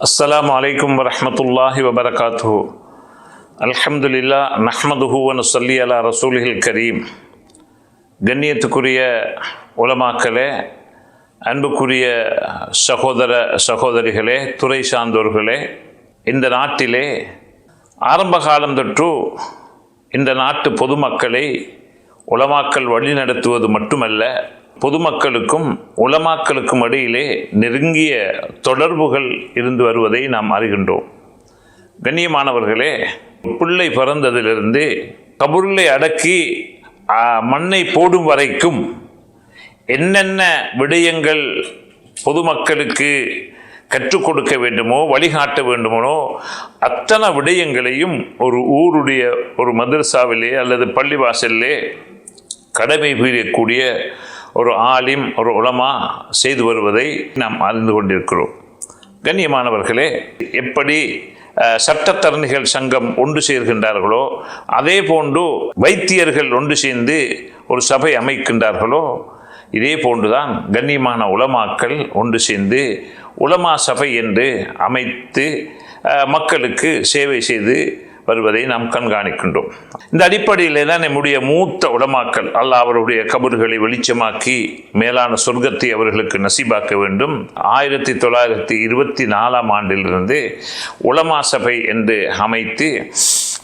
السلام عليكم ورحمة الله وبركاته الحمد لله نحمده ونصلي على رسوله الكريم கண்ணியத்துக்குரிய உலமாக்களே அன்புக்குரிய சகோதர சகோதரிகளே துறை சார்ந்தோர்களே இந்த நாட்டிலே ஆரம்ப காலம் தொற்று இந்த நாட்டு பொதுமக்களை உலமாக்கல் வழிநடத்துவது மட்டுமல்ல பொதுமக்களுக்கும் உலமாக்களுக்கும் இடையிலே நெருங்கிய தொடர்புகள் இருந்து வருவதை நாம் அறிகின்றோம். கண்ணியமானவர்களே பிள்ளை பிறந்ததிலிருந்து கபுருளை அடக்கி மண்ணை போடும் வரைக்கும் என்னென்ன விடயங்கள் பொதுமக்களுக்கு கற்றுக் கொடுக்க வேண்டுமோ வழிகாட்ட வேண்டுமோ அத்தனை விடயங்களையும் ஒரு ஊருடைய ஒரு மதரசாவிலே அல்லது பள்ளிவாசல்லே கடமை புரியக்கூடிய ஒரு ஆலிம் ஒரு உலமா செய்து வருவதை நாம் அறிந்து கொண்டிருக்கிறோம். கண்ணியமானவர்களே எப்படி சட்டத்தரணிகள் சங்கம் ஒன்று சேர்கின்றார்களோ அதே போன்று வைத்தியர்கள் ஒன்று சேர்ந்து ஒரு சபை அமைக்கின்றார்களோ இதே போன்றுதான் கண்ணியமான உலமாக்கள் ஒன்று சேர்ந்து உலமா சபை என்று அமைத்து மக்களுக்கு சேவை செய்து வருவதை நாம் கண்காணிக்கின்றோம். இந்த அடிப்படையிலே தான் நம்முடைய மூத்த உடமாக்கல் அல்ல அவருடைய கபர்களை வெளிச்சமாக்கி மேலான சொர்க்கத்தை அவர்களுக்கு நசீபாக்க வேண்டும். ஆயிரத்தி தொள்ளாயிரத்தி இருபத்தி நாலாம் ஆண்டிலிருந்து உலமா சபை என்று அமைத்து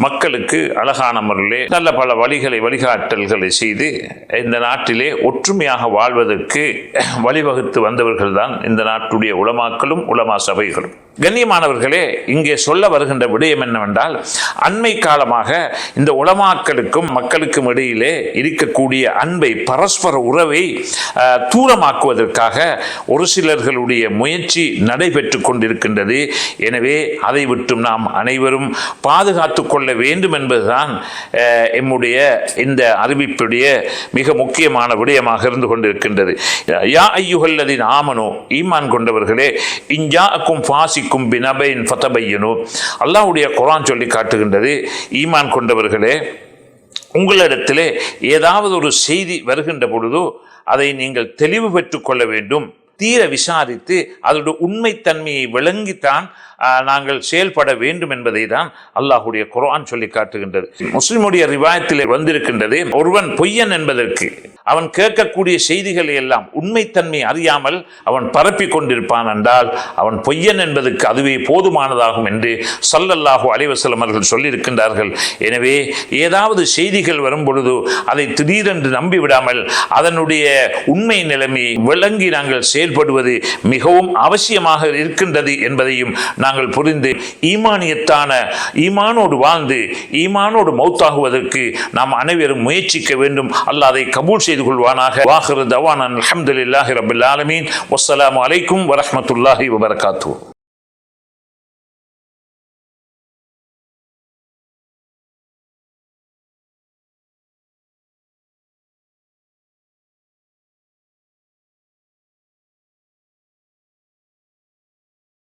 மக்களுக்கு அழகான முறையிலே நல்ல பல வழிகளை வழிகாட்டல்களை செய்து இந்த நாட்டிலே ஒற்றுமையாக வாழ்வதற்கு வழிவகுத்து வந்தவர்கள்தான் இந்த நாட்டுடைய உலமாக்களும் உலமா சபைகளும். கண்ணியமானவர்களே இங்கே சொல்ல வருகின்ற விடயம் என்னவென்றால் அண்மை காலமாக இந்த உலமாக்களுக்கும் மக்களுக்கும் இடையிலே இருக்கக்கூடிய அன்பை பரஸ்பர உறவை தூரமாக்குவதற்காக ஒரு சிலர்களுடைய முயற்சி நடைபெற்று கொண்டிருக்கின்றது. எனவே அதை விட்டும் நாம் அனைவரும் பாதுகாத்து கொள்ள வேண்டும் என்பதுதான் எம்முடைய இந்த அறிவிப்புடைய மிக முக்கியமான விடயமாக இருந்து கொண்டிருக்கின்றது. யா ஐயுகல்லதின் ஆமனோ ஈமான் கொண்டவர்களே இஞ்சாக்கும் ஃபாசிக்கும் பினபைன் ஃபதபையனோ அல்லாவுடைய குரான் சொல்லி காட்டுகின்றது. ஈமான் கொண்டவர்களே உங்களிடத்திலே ஏதாவது ஒரு செய்தி வருகின்ற பொழுதோ அதை நீங்கள் தெளிவு பெற்றுக் கொள்ள வேண்டும். தீர விசாரித்து அதோட உண்மைத்தன்மையை விளங்கித்தான் ஆஹ், நாங்கள் செயல்பட வேண்டும் என்பதை தான் அல்லாஹுடைய குரான் சொல்லி காட்டுகின்றது. முஸ்லிமுடைய ரிவாயத்திலே வந்திருக்கின்றது ஒருவன் பொய்யன் என்பதற்கு. அவன் கேட்கக்கூடிய செய்திகளை எல்லாம் உண்மைத்தன்மை அறியாமல் அவன் பரப்பி கொண்டிருப்பான் என்றால் அவன் பொய்யன் என்பதற்கு அதுவே போதுமானதாகும் என்று சல்லல்லாஹு அலைவசலம் அவர்கள் சொல்லியிருக்கின்றார்கள். எனவே ஏதாவது செய்திகள் வரும் பொழுது அதை திடீரென்று நம்பிவிடாமல் அதனுடைய உண்மை நிலைமையை விளங்கி நாங்கள் செயல்படுவது மிகவும் அவசியமாக இருக்கின்றது என்பதையும் நாங்கள் புரிந்து ஈமானியத்தான ஈமானோடு வாழ்ந்து ஈமானோடு மௌத்தாகுவதற்கு நாம் அனைவரும் முயற்சிக்க வேண்டும். அல்ல அதை கபூல் செய்து கொள்வானாக வாஹிரு தவான் அல்ஹம்துலில்லாஹி ரபில் ஆலமீன் வஸ்ஸலாமு அலைக்கும் வரஹ்மத்துல்லாஹி வபரகாத்துஹு